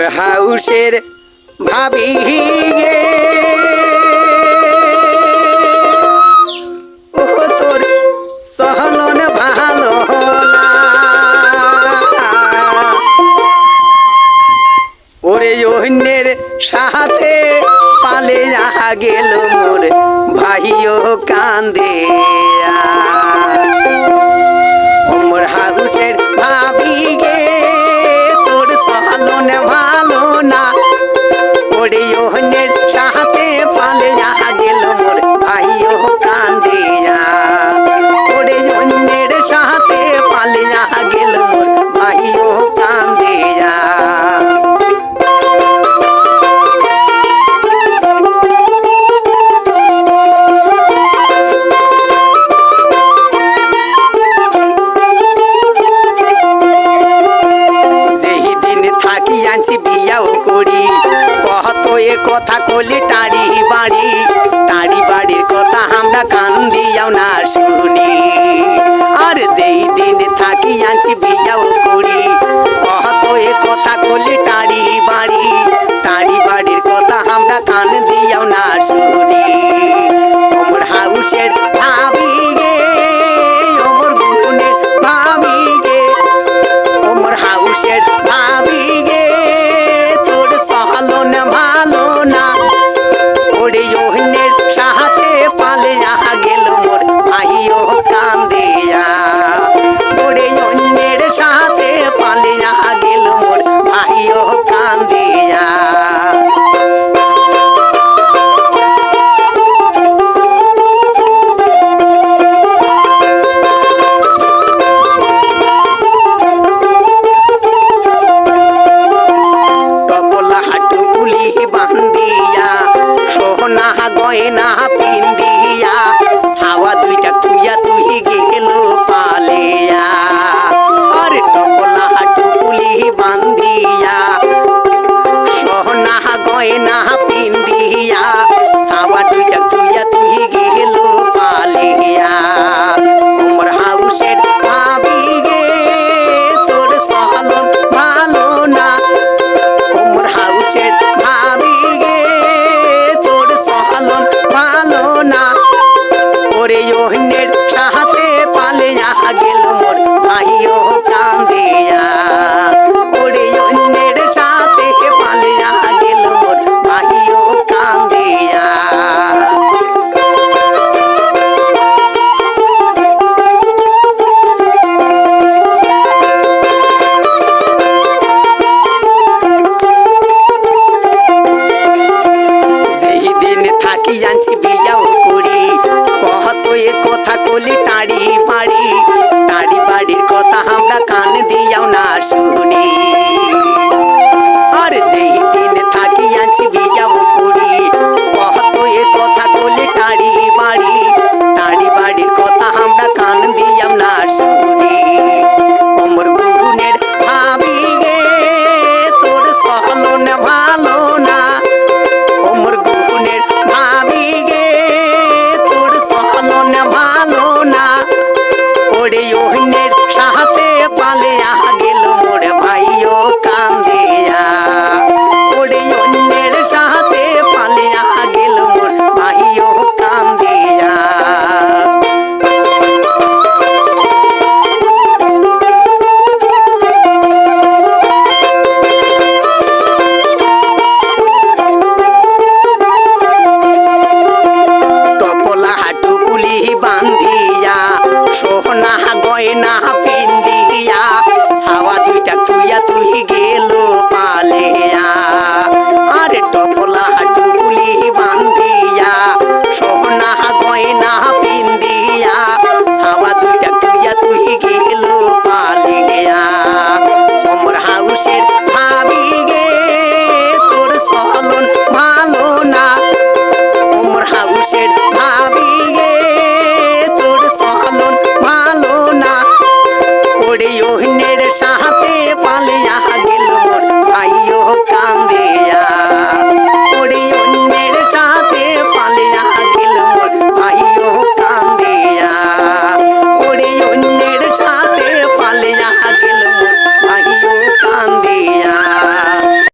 মোর হাউসের ভাবি তোর সহলন ভালো ওরে অন্যের সাথে পালে গেল মোর ভাইও কান্দে। কথা কলি টাড়ি বাড়ি টাড়ি বাড়ির কথা আমরা কান দিয়াও না শুনি। আর যেই দিন থাকি আছি করি ময়না কলি টাড়ি বাড়ি இன்னேடர் சாஹா